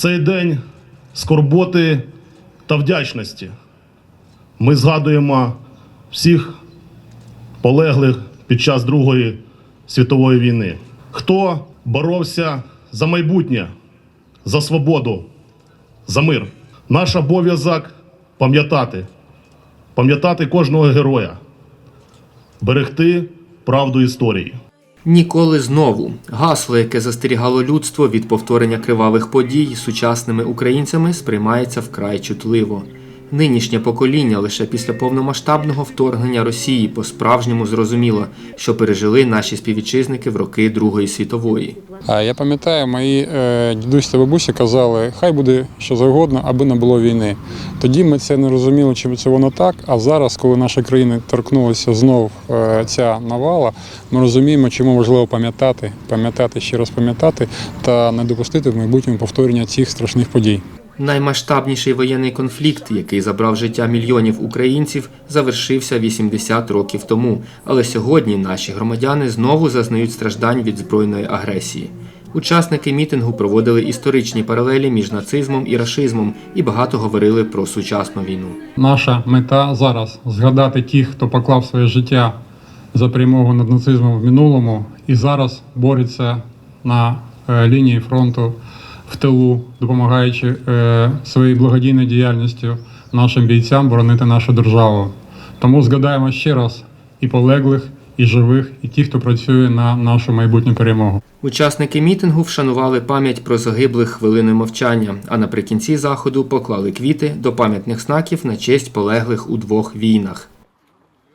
Цей день скорботи та вдячності. Ми згадуємо всіх полеглих під час Другої світової війни. Хто боровся за майбутнє, за свободу, за мир. Наш обов'язок пам'ятати, пам'ятати кожного героя, берегти правду історії. Ніколи знову гасло, яке застерігало людство від повторення кривавих подій сучасними українцями, сприймається вкрай чутливо. Нинішнє покоління лише після повномасштабного вторгнення Росії по-справжньому зрозуміло, що пережили наші співвітчизники в роки Другої світової. А я пам'ятаю, мої е, дідусь та бабусі казали, хай буде що завгодно, аби не було війни. Тоді ми це не розуміли, чи це воно так. А зараз, коли наша країна торкнулася знов е, ця навала, ми розуміємо, чому важливо пам'ятати, пам'ятати ще раз пам'ятати та не допустити в майбутньому повторення цих страшних подій. Наймасштабніший воєнний конфлікт, який забрав життя мільйонів українців, завершився 80 років тому. Але сьогодні наші громадяни знову зазнають страждань від збройної агресії. Учасники мітингу проводили історичні паралелі між нацизмом і рашизмом і багато говорили про сучасну війну. Наша мета зараз згадати тих, хто поклав своє життя за перемогу над нацизмом в минулому і зараз бореться на е, лінії фронту в тилу, допомагаючи е, своєю благодійною діяльністю нашим бійцям боронити нашу державу. Тому згадаємо ще раз і полеглих, і живих, і тих, хто працює на нашу майбутню перемогу. Учасники мітингу вшанували пам'ять про загиблих хвилиною мовчання, а наприкінці заходу поклали квіти до пам'ятних знаків на честь полеглих у двох війнах.